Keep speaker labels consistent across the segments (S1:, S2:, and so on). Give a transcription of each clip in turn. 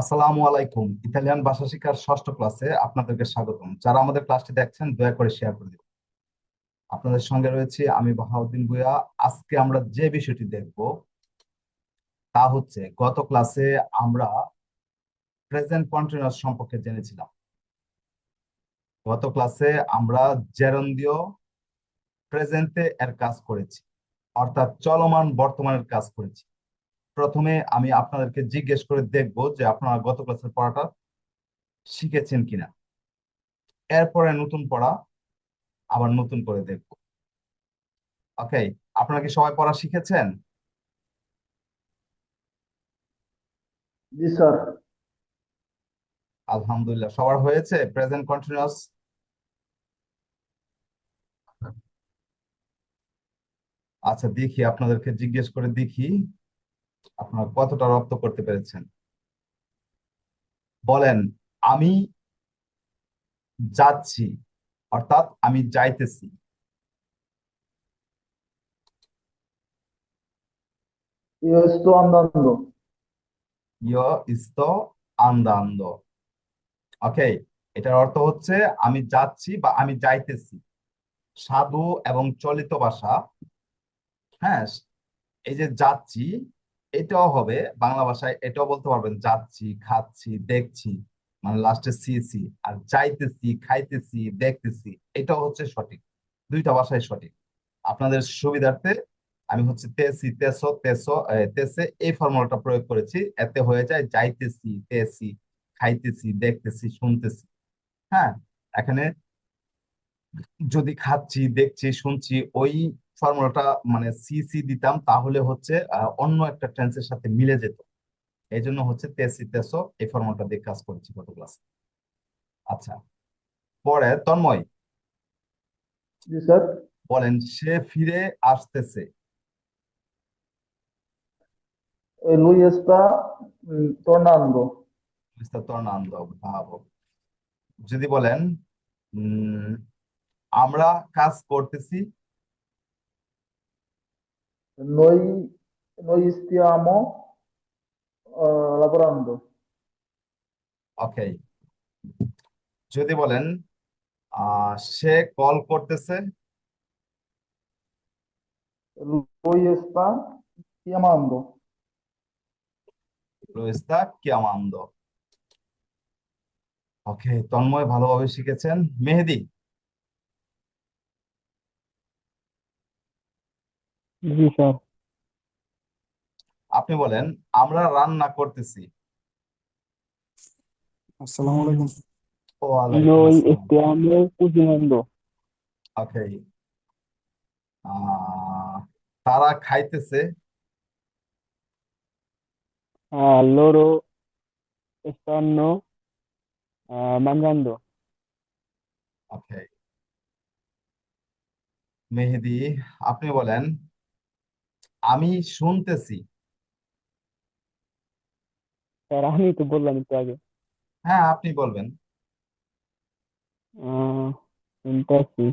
S1: আসসালামু আলাইকুম। ইতালিয়ান ভাষা শিক্ষার ষষ্ঠ ক্লাসে আপনাদেরকে স্বাগতম। যারা আমাদের ক্লাসটি দেখছেন, দয়া করে শেয়ার করে দিন আপনাদের সঙ্গে রয়েছে আমি বাহাউদ্দিন ভুঁইয়া। আজকে আমরা যে বিষয়টি দেখব, তা হচ্ছে গত ক্লাসে আমরা প্রেজেন্ট কন্টিনিউয়াস সম্পর্কে জেনেছিলাম। গত ক্লাসে আমরা জেরন্দিও প্রেজেন্টে এর কাজ করেছি, অর্থাৎ চলমান বর্তমানের কাজ করেছি। প্রথমে আমি আপনাদেরকে জিজ্ঞেস করে দেখব যে আপনারা গত ক্লাসের পড়াটা শিখেছেন কিনা। এরপরে নতুন পড়া আবার নতুন করে দেখব। ওকে আপনারা কি সবাই পড়া শিখেছেন?
S2: জি স্যার।
S1: আলহামদুলিল্লাহ। সবার হয়েছে? প্রেজেন্ট কন্টিনিউয়াস আচ্ছা দেখি আপনাদেরকে জিজ্ঞেস করে দেখি। আপনারা কতটা রপ্ত করতে পেরেছেন? বলেন আমি যাচ্ছি অর্থাৎ আমি যাইতেছি। ওকে এটার অর্থ হচ্ছে আমি যাচ্ছি বা আমি যাইতেছি। সাধু এবং চলিত ভাষা হ্যাঁ এই যে যাচ্ছি এটাও হবে, বাংলা ভাষায় এটাও বলতে পারবেন, যাচ্ছি, খাচ্ছি, দেখছি মানে লাস্টে সি সি আর যাইতেছি খাইতেছি, দেখতেছি, এটাও হচ্ছে সঠিক। দুইটা ভাষাই সঠিক। আপনাদের সুবিধার্থে আমি হচ্ছে তেসি, তেসো তেসো তেসে এই ফর্মুলাটা প্রয়োগ করেছি। এতে হয়ে যায় যাইতেছি, তেসি, খাইতেছি, দেখতেছি, শুনতেছি। হ্যাঁ এখানে যদি খাচ্ছি দেখছি শুনছি ওই ফর্মুলাটা মানে সি সি দিতাম তাহলে হচ্ছে অন্য একটা টেন্সের সাথে মিলে যেত। এই জন্য হচ্ছে তেসি তেসো এই ফর্মুলাটা দিয়ে কাজ করেছি গত ক্লাসে আচ্ছা পরে তন্ময়।
S2: জি স্যার।
S1: বলেন সে ফিরে আসতেছে।
S2: lui tornando.
S1: যদি বলেন উম আমরা কাজ করতেছি
S2: Noi, noi stiamo lavorando.
S1: Okay যদি বলেন আহ সে কল করতেছে?
S2: Lui sta chiamando.
S1: রোয়েস্তা কিয়ামান্দ ওকে তন্ময় ভালোভাবে শিখেছেন। মেহেদি?
S3: জি স্যার।
S1: আপনি বলেন আমরা রান্না করতেছি।
S3: আসসালামু আলাইকুম।
S1: ওয়ালাইকুম আসসালাম. ওকে আহ তারা খাইতেছে।
S3: Ah, loro ah.
S1: ওকে মেহেদি আপনি বলেন আমি শুনতেছি।
S3: স্যার আমি তো বললাম একটু আগে।
S1: হ্যাঁ আপনি বলবেন।
S3: শুনতেছি।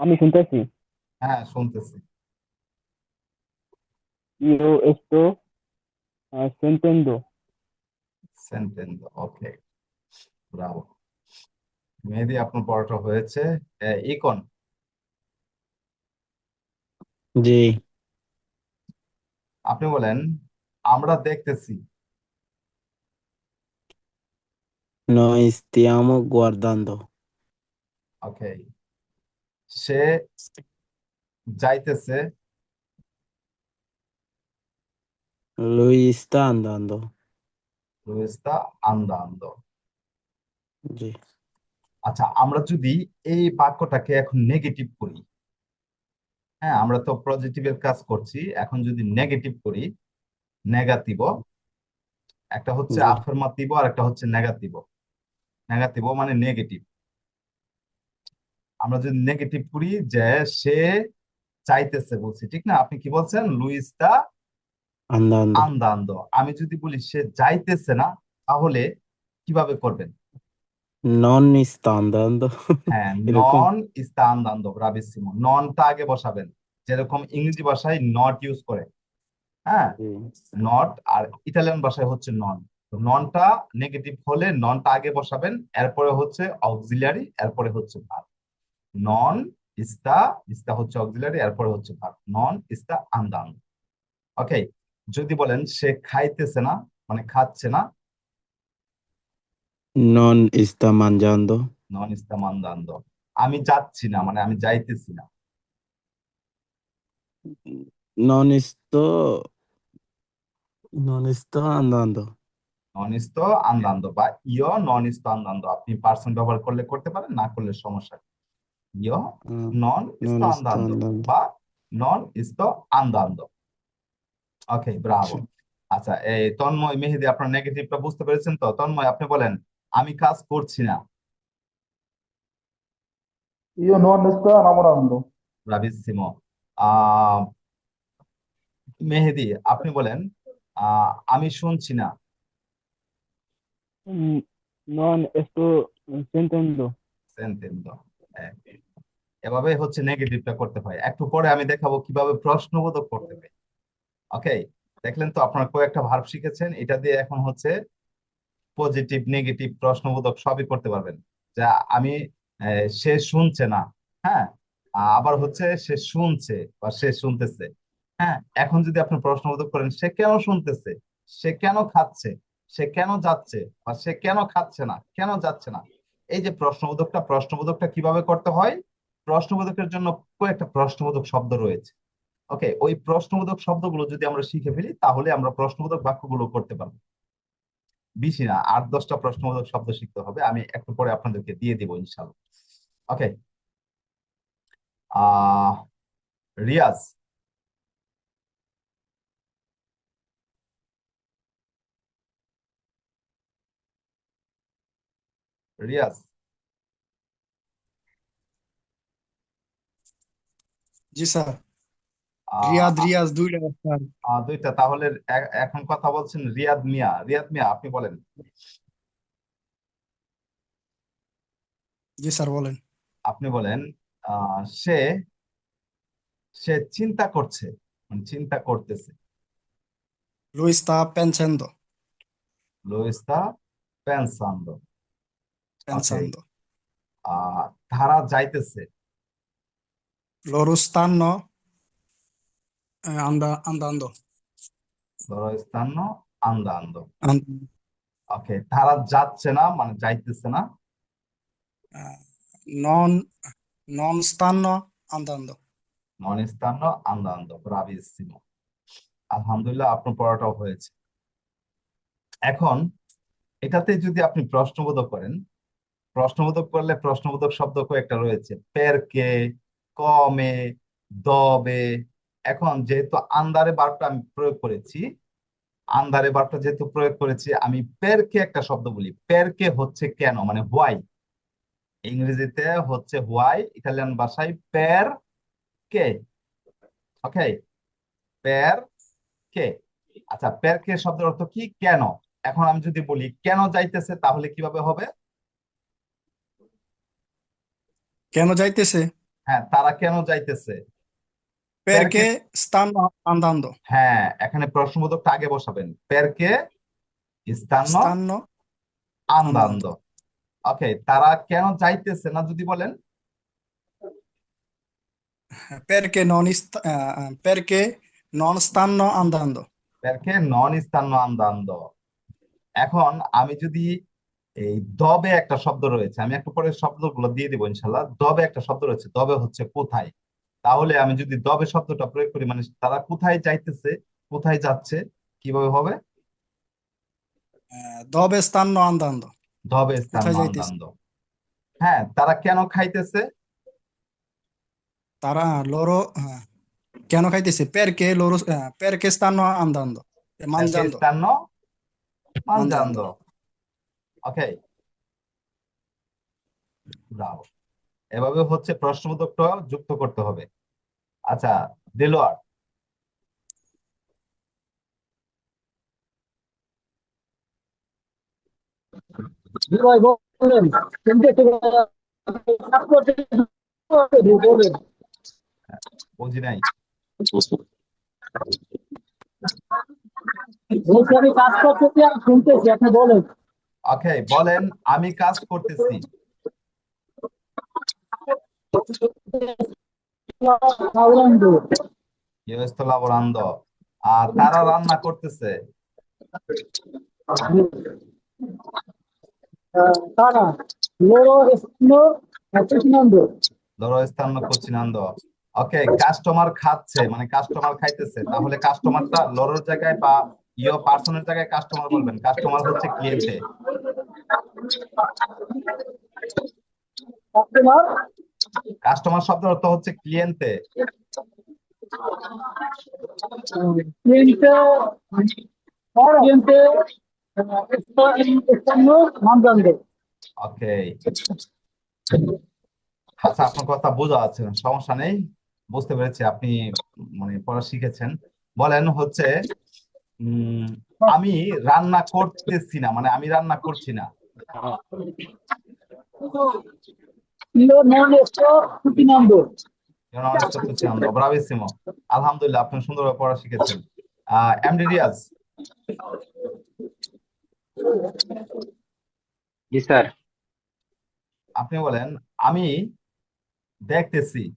S3: আমি শুনতেছি?
S1: হ্যাঁ শুনতেছি।
S3: Io sto ah, sentendo.
S1: Sentence okay. Bravo. Mehedi আপনার পড়াটা হয়েছে। ইকন।
S4: জি।
S1: আপনি বলেন আমরা দেখতেছি।
S4: noi stiamo guardando
S1: ওকে। সে যাইতেছে।
S4: sta andando
S1: রুয়েস্তা আন্দান্দ।
S4: জি।
S1: আচ্ছা আমরা যদি এই বাক্যটাকে এখন নেগেটিভ করি হ্যাঁ আমরা তো পজিটিভের কাজ করছি। এখন যদি নেগেটিভ করি নেগাতিভ একটা হচ্ছে। আফার্মাতিভ আর একটা হচ্ছে নেগাতিভ নেগাতিভ মানে নেগেটিভ আমরা যদি নেগেটিভ করি যে সে চাইতেছে বলছি ঠিক না? আপনি কি বলছেন? লুইসটা
S4: andando
S1: আন্দান্দ আমি যদি বলি সে যাইতেছে না তাহলে কীভাবে করবেন?
S4: Non sta andando
S1: হ্যাঁ
S4: এরকম?
S1: নন ইস্তা আন্দান্দ ব্রাভিসিমো ননটা আগে বসাবেন। যেরকম ইংরেজি ভাষায় নট ইউজ করে। হ্যাঁ? নট আর ইটালিয়ান ভাষায় হচ্ছে নন ননটা নেগেটিভ হলে ননটা আগে বসাবেন এরপরে হচ্ছে অক্সিলারি এরপরে হচ্ছে ভার্ব নন ইস্তা ইস্তা হচ্ছে অক্সিলারি এরপরে হচ্ছে ভার্ব নন ইস্তা আন্দান্দ ওকে যদি বলেন সে খাইতেছে না মানে খাচ্ছে না
S4: non está mangiando?
S1: নন ইস্তা মান্দান্দ আমি যাচ্ছি না মানে আমি যাইতেছি না।
S4: Non sto non sto andando
S1: নন ইস্ত আন্দান্দ বা ইয় নন ইস্ত আন্দান্দ আপনি পার্সন ব্যবহার করলে করতে পারেন না করলে সমস্যা নেই। ইয় নন ইস্ত
S4: non
S1: আন্দান্দ
S4: andando
S1: বা নন ইস্ত আন্দান্দ ওকে ব্রাভো আচ্ছা এই তন্ময় মেহেদি আপনার নেগেটিভটা বুঝতে পেরেছেন তো? তন্ময় আপনি বলেন। আমি কাজ করছি না।
S2: Io non sto lavorando.
S1: ব্রাভিসিমো আহ মেহেদি আপনি বলেন আহ আমি শুনছি না।
S3: non sto sentendo.
S1: সেন্টেন্দ এভাবে হচ্ছে নেগেটিভটা করতে হয়। একটু পরে আমি দেখাবো কীভাবে প্রশ্নবোধক করতে হয়। ওকে দেখলেন তো আপনারা কয়েকটা ভার্ব শিখেছেন। এটা দিয়ে এখন হচ্ছে পজিটিভ নেগেটিভ প্রশ্নবোধক সবই করতে পারবেন। যা আমি সে শুনছে না হ্যাঁ? আবার হচ্ছে সে শুনছে বা সে শুনতেছে হ্যাঁ? এখন যদি আপনি প্রশ্নবোধক করেন, সে কেন শুনতেছে? সে কেন খাচ্ছে? সে কেন যাচ্ছে? বা সে কেন খাচ্ছে না? কেন যাচ্ছে না? এই যে প্রশ্নবোধকটা প্রশ্নবোধকটা কীভাবে করতে হয়? প্রশ্নবোধকের জন্য কয়েকটা প্রশ্নবোধক শব্দ রয়েছে। ওকে, ওই প্রশ্নবোধক শব্দগুলো যদি আমরা শিখে ফেলি, তাহলে আমরা প্রশ্নবোধক বাক্যগুলো করতে পারব। বেশি না, আট, দশটা প্রশ্নবোধক শব্দ শিখতে হবে, আমি একটু পরে আপনাদেরকে দিয়ে দিব ইনশাল্লাহ ওকে রিয়াজ। রিয়াজ।
S5: জি স্যার। রিয়াদ রিয়াজ দুইটা
S1: দুইটা তাহলে এখন কথা বলছেন রিয়াদ মিয়া। রিয়াদ মিয়া আপনি বলেন।
S5: জি স্যার বলেন।
S1: আপনি বলেন সে সে চিন্তা করছে মানে চিন্তা করতেছে।
S5: lo sta pensando
S1: lo está pensando ধারা যাইতেছে।
S5: eh, anda- andando
S1: লoro stanno andando
S5: And-
S1: ওকে ধারা যাচ্ছে না মানে যাইতেছে না।
S5: non non stanno andando
S1: non stanno andando bravissimo আলহামদুলিল্লাহ আপনার পড়াটাও হয়েছে। এখন এটাতে যদি আপনি প্রশ্নবোধক করেন প্রশ্নবোধক করলে প্রশ্নবোধক শব্দ কয়েকটা রয়েছে। পেরকে কমে দবে এখন যেহেতু আন্দারে বার্বটা আমি প্রয়োগ করেছি আন্দারে বার্বটা যেহেতু প্রয়োগ করেছি আমি পেরকে একটা শব্দ বলি। পেরকে হচ্ছে কেন? মানে হোয়াই ইংরেজিতে হচ্ছে হোয়াই ইটালিয়ান ভাষায় পের কে ওকে পের কে আচ্ছা পের কে শব্দের অর্থ কি? কেন? এখন আমি যদি বলি কেন যাইতেছে তাহলে কীভাবে হবে?
S5: কেন যাইতেছে?
S1: হ্যাঁ তারা কেন যাইতেছে?
S5: Perché stanno andando
S1: হ্যাঁ এখানে প্রশ্নবোধকটা আগে বসাবেন। পেরকে
S5: stanno
S1: আন্দান্দ ওকে তারা কেন যাইতেছে না যদি বলেন?
S5: non ist- নন perché non stanno andando
S1: পেরকে নন স্থান্য আন্দান্দ এখন আমি যদি এই দবে একটা শব্দ রয়েছে আমি একটু পরে শব্দগুলো দিয়ে দিব ইনশাল্লাহ। দবে একটা শব্দ রয়েছে দবে হচ্ছে কোথায়? তাহলে আমি যদি দবে শব্দটা প্রয়োগ করি মানে তারা কোথায় যাইতেছে কোথায় যাচ্ছে কীভাবে হবে?
S5: dove stanno andando
S1: দবে স্থান হ্যাঁ তারা কেন খাইতেছে?
S5: তারা loro eh, কেন খাইতেছে? eh, perché stanno andando Eh, mangiando
S1: স্থান মানজান্দ। ওকে ব্রাভো এভাবে হচ্ছে প্রশ্নবোধকটা যুক্ত করতে হবে। আচ্ছা দেলোয়ার। বুঝি নাই। ওকে বলেন আমি কাজ করতেছি। কাস্টমার খাচ্ছে মানে কাস্টমার খাইতেছে। তাহলে কাস্টমারটা লরোর জায়গায় বা ইও পার্সনের জায়গায় কাস্টমার বলবেন। কাস্টমার হচ্ছে ক্লিয়েন্টে
S6: customer
S1: কাস্টমার শব্দের অর্থ হচ্ছে ক্লিয়েন্টে আচ্ছা আপনার কথা বোঝা না, সমস্যা নেই। বুঝতে পেরেছি আপনি মানে পড়া শিখেছেন। বলেন হচ্ছে আমি রান্না করতেছি না মানে আমি রান্না করছি না।
S6: Non cucinando.
S1: আলহামদুলিল্লাহ আপনি সুন্দরভাবে পড়া শিখেছেন। আহ এমডি রিয়াজ।
S7: জি স্যার।
S1: আপনি বলেন আমি দেখতেছি।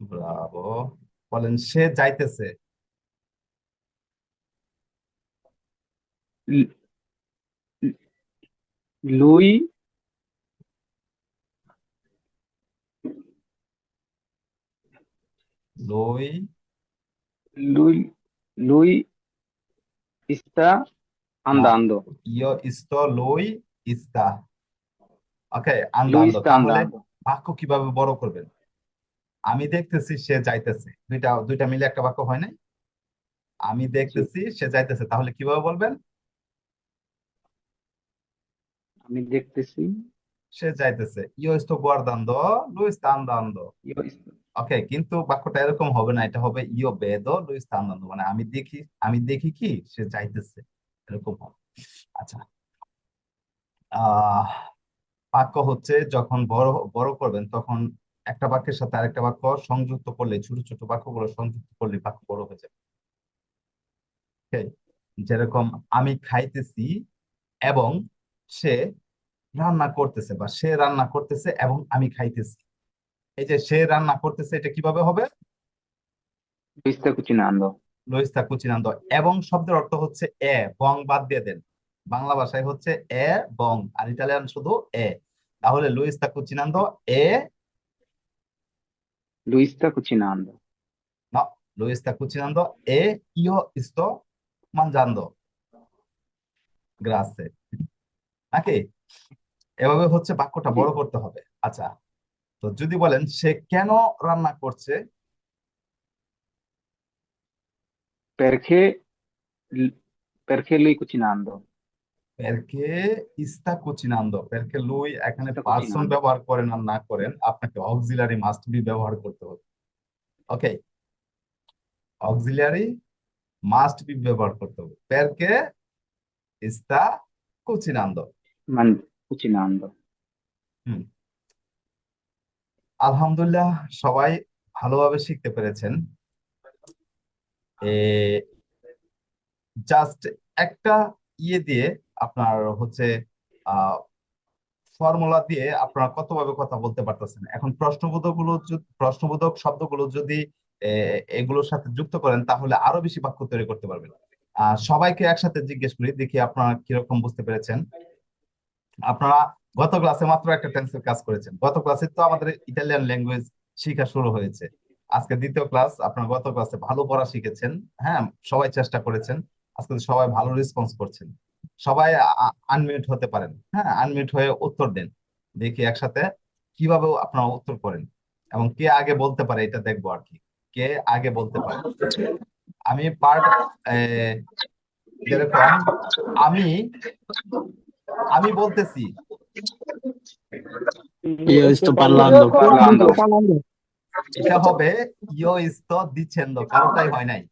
S1: ব্রাভো। বলেন সে যাইতেছে।
S7: Lui
S1: lui
S7: lui lui sta andando
S1: io sto lui sta ওকে andando তাহলে বাক্য কীভাবে বড় করবেন? আমি দেখতেছি সে যাইতেছে। দুইটা দুইটা মিলে একটা বাক্য হয় নাই? আমি দেখতেছি সে যাইতেছে। তাহলে কীভাবে বলবেন?
S7: আমি দেখতেছি।
S1: সে যাইতেছে। guardando lui sta andando
S7: io
S1: ওকে কিন্তু বাক্যটা এরকম হবে না এটা হবে ইও বেদো লুই স্তান্দানো মানে আমি দেখি আমি দেখি কি সে যাইতেছে। এরকম হবে। আচ্ছা। আহ বাক্য হচ্ছে যখন বড় বড় করবেন তখন একটা বাক্যের সাথে আরেকটা বাক্য সংযুক্ত করলে ছোট ছোট বাক্যগুলো সংযুক্ত করলে বাক্য বড় হয়ে যাবে। যেরকম আমি খাইতেছি এবং সে রান্না করতেছে বা সে রান্না করতেছে এবং আমি খাইতেছি। এই যে সে রান্না করতেছে এটা কীভাবে হবে? লইস্তা কুচিনান্দ এবং শব্দের অর্থ হচ্ছে এ বং বাদ দিয়ে দেন। বাংলা ভাষায় হচ্ছে এ বং। আর ইটালিয়ান শুধু এ। তাহলে লুইস্তা কুচিনান্দ এ
S7: cucinando
S1: no lo sta cucinando e io sto mangiando grazie নাকি? এভাবে হচ্ছে বাক্যটা বড় করতে হবে। আচ্ছা তো যদি বলেন সে কেন রান্না করছে?
S7: Perché perché lui cucinando?
S1: Perché sta cucinando? Perché lui এখানে পার্সন ব্যবহার করেন আর না করেন আপনাকে অক্সিলারি মাস্ট বি ব্যবহার করতে হবে। ওকে অক্সিলারি মাস্ট বি ব্যবহার করতে হবে। Perché sta cucinando?
S7: Cucinando
S1: হুম। আলহামদুলিল্লাহ সবাই ভালোভাবে শিখতে পেরেছেন। জাস্ট একটা ইয়ে দিয়ে আপনার হচ্ছে ফর্মুলা দিয়ে আপনারা কতভাবে কথা বলতে পারতেছেন। এখন প্রশ্নবোধকগুলো প্রশ্নবোধক শব্দগুলো যদি এগুলোর সাথে যুক্ত করেন তাহলে আরও বেশি বাক্য তৈরি করতে পারবেন। আহ সবাইকে একসাথে জিজ্ঞেস করি, দেখি আপনারা কীরকম বুঝতে পেরেছেন। আপনারা গত ক্লাসে মাত্র একটা টেন্সের কাজ করেছেন। গত ক্লাসে তো আমাদের ইটালিয়ান ল্যাঙ্গুয়েজ শিখা শুরু হয়েছে। আজকে দ্বিতীয় ক্লাস আপনারা গত ক্লাসে ভালো পড়া শিখেছেন। হ্যাঁ সবাই চেষ্টা করেছেন। আজকে সবাই ভালো রেসপন্স করছেন। সবাই আনমিউট হতে পারেন। হ্যাঁ আনমিউট হয়ে উত্তর দেন। দেখি একসাথে কীভাবে আপনারা উত্তর করেন এবং কে আগে বলতে পারে এটা দেখব আর কি। কে আগে বলতে পারে? আমি পার্ট যেরকম আমি আমি বলতেছি। এটা হবে ইয়ো ইস্তো দিচেন্দো কারোটাই হয় নাই।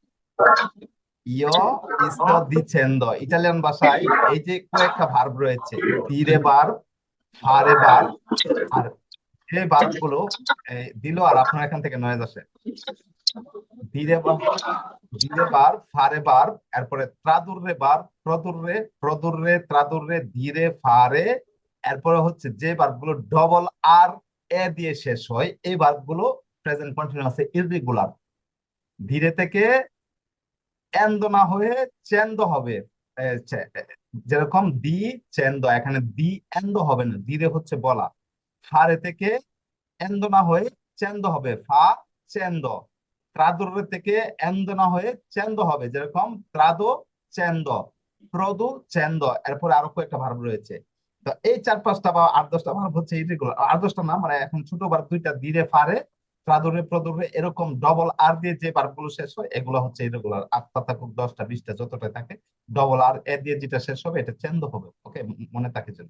S1: ইয়ো ইস্তো দিচেন্দো ইটালিয়ান ভাষায় এই যে কয়েকটা ভার্ব রয়েছে তিরে বার ফারে বার আর সেই যে বারগুলো দিল আর আপনার এখান থেকে নয়েজ আসে। ধীরে ধীরে বার, ফারে বার, এরপরে ত্রাদুর্রে বার প্রদুর্রে প্রদুর্রে ত্রাদুর্রে ধীরে, ফারে, এরপরে হচ্ছে যে বারগুলো ডবল আর এ দিয়ে শেষ হয়, এই বারগুলো প্রেজেন্ট কন্টিনিউয়াসে ইররেগুলার ধীরে থেকে এন্দ না হয়ে চেন্দ হবে যেরকম দি চেন্দ, এখানে দি এন্দ হবে না, ধীরে হচ্ছে বলা। ফারে থেকে এন্দ না হয়ে চেন্দ হবে, ফা চেন্দ। ত্রাদুর থেকে এন্দ না হয়ে চেন্দ হবে, যেরকম ত্রাদো চেন্দ প্রদু চেন্দ এরপরে আরও কয়েকটা ভার্ব রয়েছে। তো এই চার পাঁচটা বা আট দশটা ভার্ব হচ্ছে ইরেগুলার আট দশটা না মানে এখন ছোট ভার্ব দুইটা ধীরে ফারে প্রাদুরে প্রদুরে এরকম ডবল আর দিয়ে যে ভার্বগুলো শেষ হয়, এগুলো হচ্ছে ইরেগুলার আটটা থাকুক দশটা, বিশটা যতটা থাকে ডবল আর এ দিয়ে যেটা শেষ হবে, এটা চেন্দ হবে ওকে মনে থাকে যেন।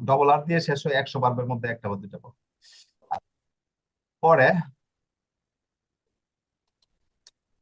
S1: ডবল আর দিয়ে শেষ হয় একশো বার্বের মধ্যে একটা বা দুইটা পরে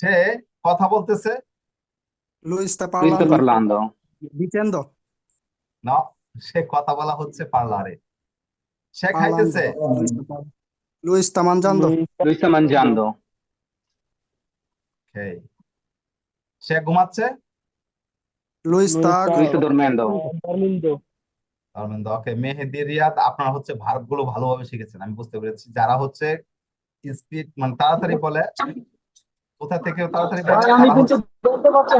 S1: সে কথা বলতেছে। না। সে কথা বলা হচ্ছে পার্লারে। সে খাইতেছে। সে ঘুমাচ্ছে? আপনার হচ্ছে ভার্বগুলো ভালোভাবে শিখেছেন আমি বুঝতে পেরেছি। যারা হচ্ছে স্পিড মানে তাড়াতাড়ি বলে কোথা থেকে তাড়াতাড়ি
S6: ভাই আমি কিন্তু বলতে পারছি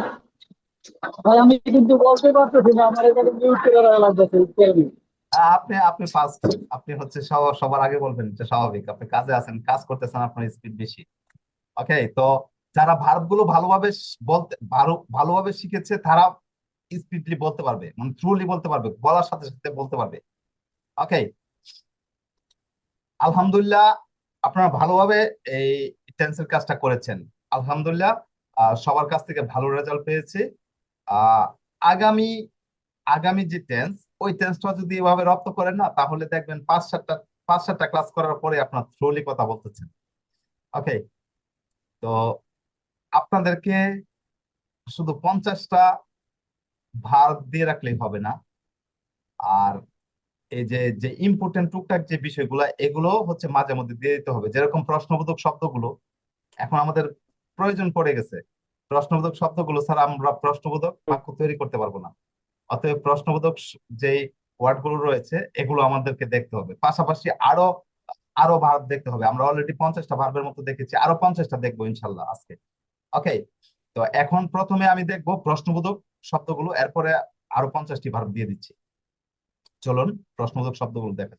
S6: ভাই আমি কিন্তু বলতে পারতেছি না আমার এখানে মিউট করে রাখা লাগতেছে
S1: আপনি আপনি ফার্স্ট আপনি হচ্ছে সব- সবার আগে বলবেন এটা স্বাভাবিক আপনি কাজে আছেন কাজ করতেছেন আপনার স্পিড বেশি। ওকে তো যারা ভার্বগুলো ভালোভাবে বলতে ভালো ভালোভাবে শিখেছে তারা স্পিডলি বলতে পারবে মানে ট্রুলি বলতে পারবে বলার সাথে সাথে বলতে পারবে। ওকে আলহামদুলিল্লাহ আপনারা ভালোভাবে এই টেন্সের কাজটা করেছেন। আলহামদুলিল্লাহ সবার কাছ থেকে ভালো রেজাল্ট পেয়েছি। আগামী আগামী যে টেন্স ওই টেন্সটা যদি এভাবে রপ্ত করেন না, তাহলে দেখবেন পাঁচ সাতটা পাঁচ সাতটা ক্লাস করার পরে আপনার থ্রোলি কথা বলতেছেন। ওকে তো আপনাদেরকে শুধু পঞ্চাশটা ভার দিয়ে রাখলেই হবে না। আর এই যে যে ইম্পর্টেন্ট টুকটাক যে বিষয়গুলো, এগুলো হচ্ছে মাঝে মধ্যে দিয়ে দিতে হবে। যেরকম প্রশ্নবোধক শব্দগুলো, এখন আমাদের প্রয়োজন পড়ে গেছে। প্রশ্নবোধক শব্দগুলো ছাড়া আমরা প্রশ্নবোধক বাক্য তৈরি করতে পারব না। অতএব প্রশ্নবোধক স- যে ওয়ার্ডগুলো রয়েছে, এগুলো আমাদেরকে দেখতে হবে। পাশাপাশি আরও আরও ভার্ব দেখতে হবে। আমরা অলরেডি পঞ্চাশটা ভার্বের মতো দেখেছি, আরও পঞ্চাশটা দেখব ইনশাল্লাহ আজকে। ওকে তো এখন প্রথমে আমি দেখব প্রশ্নবোধক শব্দগুলো, এরপরে আরও পঞ্চাশটি ভার্ব দিয়ে দিচ্ছি। চলুন প্রশ্নবোধক শব্দগুলো দেখা।